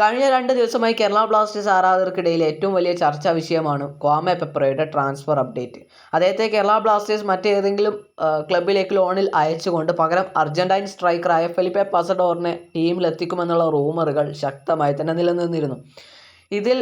കഴിഞ്ഞ രണ്ട് ദിവസമായി കേരള ബ്ലാസ്റ്റേഴ്സ് ആരാധകർക്കിടയിൽ ഏറ്റവും വലിയ ചർച്ചാ വിഷയമാണ് ക്വാമെ പെപ്രയുടെ ട്രാൻസ്ഫർ അപ്ഡേറ്റ്. അദ്ദേഹത്തെ കേരള ബ്ലാസ്റ്റേഴ്സ് മറ്റേതെങ്കിലും ക്ലബിലേക്ക് ലോണിൽ അയച്ചുകൊണ്ട് പകരം അർജന്റൈൻ സ്ട്രൈക്കറായ ഫെലിപ്പെ പസഡോറിനെ ടീമിലെത്തിക്കുമെന്നുള്ള റൂമറുകൾ ശക്തമായി തന്നെ നിലനിന്നിരുന്നു. ഇതിൽ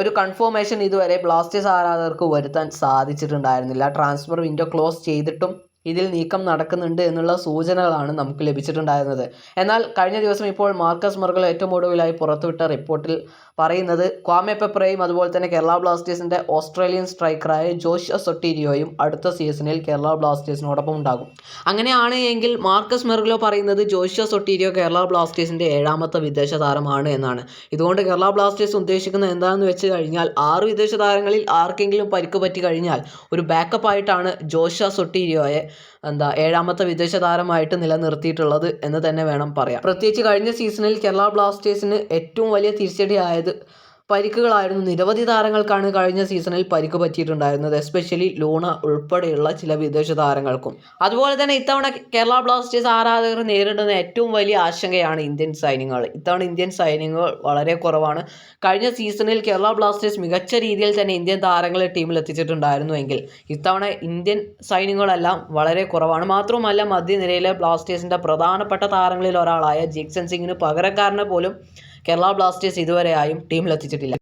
ഒരു കൺഫോമേഷൻ ഇതുവരെ ബ്ലാസ്റ്റേഴ്സ് ആരാധകർക്ക് വരുത്താൻ സാധിച്ചിട്ടുണ്ടായിരുന്നില്ല. ട്രാൻസ്ഫർ വിൻഡോ ക്ലോസ് ചെയ്തിട്ടും ഇതിൽ നീക്കം നടക്കുന്നുണ്ട് എന്നുള്ള സൂചനകളാണ് നമുക്ക് ലഭിച്ചിട്ടുണ്ടായിരുന്നത്. എന്നാൽ കഴിഞ്ഞ ദിവസം ഇപ്പോൾ മാർക്കസ് മർഗൽ ഏറ്റവും ഒടുവിലായി പുറത്തുവിട്ട റിപ്പോർട്ടിൽ പറയുന്നത് ക്വാമെ പെപ്രയും അതുപോലെ തന്നെ കേരള ബ്ലാസ്റ്റേഴ്സിന്റെ ഓസ്ട്രേലിയൻ സ്ട്രൈക്കറായ ജോഷ് സൊട്ടീരിയോയും അടുത്ത സീസണിൽ കേരള ബ്ലാസ്റ്റേഴ്സിനോടൊപ്പം ഉണ്ടാകും. അങ്ങനെയാണ് എങ്കിൽ മാർക്കസ് മെർഗലോ പറയുന്നത് ജോഷ് സൊട്ടീരിയോ കേരള ബ്ലാസ്റ്റേഴ്സിന്റെ ഏഴാമത്തെ വിദേശ താരമാണ് എന്നാണ്. ഇതുകൊണ്ട് കേരള ബ്ലാസ്റ്റേഴ്സ് ഉദ്ദേശിക്കുന്നത് എന്താണെന്ന് വെച്ച് കഴിഞ്ഞാൽ ആറ് വിദേശ താരങ്ങളിൽ ആർക്കെങ്കിലും പരിക്ക് പറ്റി കഴിഞ്ഞാൽ ഒരു ബാക്കപ്പ് ആയിട്ടാണ് ജോഷ സൊട്ടീരിയോയെ എന്താ ഏഴാമത്തെ വിദേശ താരമായിട്ട് നിലനിർത്തിയിട്ടുള്ളത് എന്ന് തന്നെ വേണം പറയാം പ്രത്യേകിച്ച് കഴിഞ്ഞ സീസണിൽ കേരള ബ്ലാസ്റ്റേഴ്സിന് ഏറ്റവും വലിയ തിരിച്ചടിയായത് പരിക്കുകളായിരുന്നു. നിരവധി താരങ്ങൾക്കാണ് കഴിഞ്ഞ സീസണിൽ പരിക്ക് പറ്റിയിട്ടുണ്ടായിരുന്നത്. എസ്പെഷ്യലി ലൂണ ഉൾപ്പെടെയുള്ള ചില വിദേശ താരങ്ങൾക്കും. അതുപോലെ തന്നെ ഇത്തവണ കേരള ബ്ലാസ്റ്റേഴ്സ് ആരാധകർ നേരിടുന്ന ഏറ്റവും വലിയ ആശങ്കയാണ് ഇന്ത്യൻ സൈന്യങ്ങൾ. ഇത്തവണ ഇന്ത്യൻ സൈന്യങ്ങൾ വളരെ കുറവാണ്. കഴിഞ്ഞ സീസണിൽ കേരള ബ്ലാസ്റ്റേഴ്സ് മികച്ച രീതിയിൽ തന്നെ ഇന്ത്യൻ താരങ്ങളെ ടീമിൽ എത്തിച്ചിട്ടുണ്ടായിരുന്നുവെങ്കിൽ ഇത്തവണ ഇന്ത്യൻ സൈന്യങ്ങളെല്ലാം വളരെ കുറവാണ്. മാത്രവുമല്ല മധ്യനിരയിലെ ബ്ലാസ്റ്റേഴ്സിന്റെ പ്രധാനപ്പെട്ട താരങ്ങളിൽ ഒരാളായ ജിക്സൺ സിംഗിന് പകരക്കാരനെ പോലും കേരള ബ്ലാസ്റ്റേഴ്സ് ഇതുവരെയായും ടീമിലെത്തിച്ചിട്ടില്ല.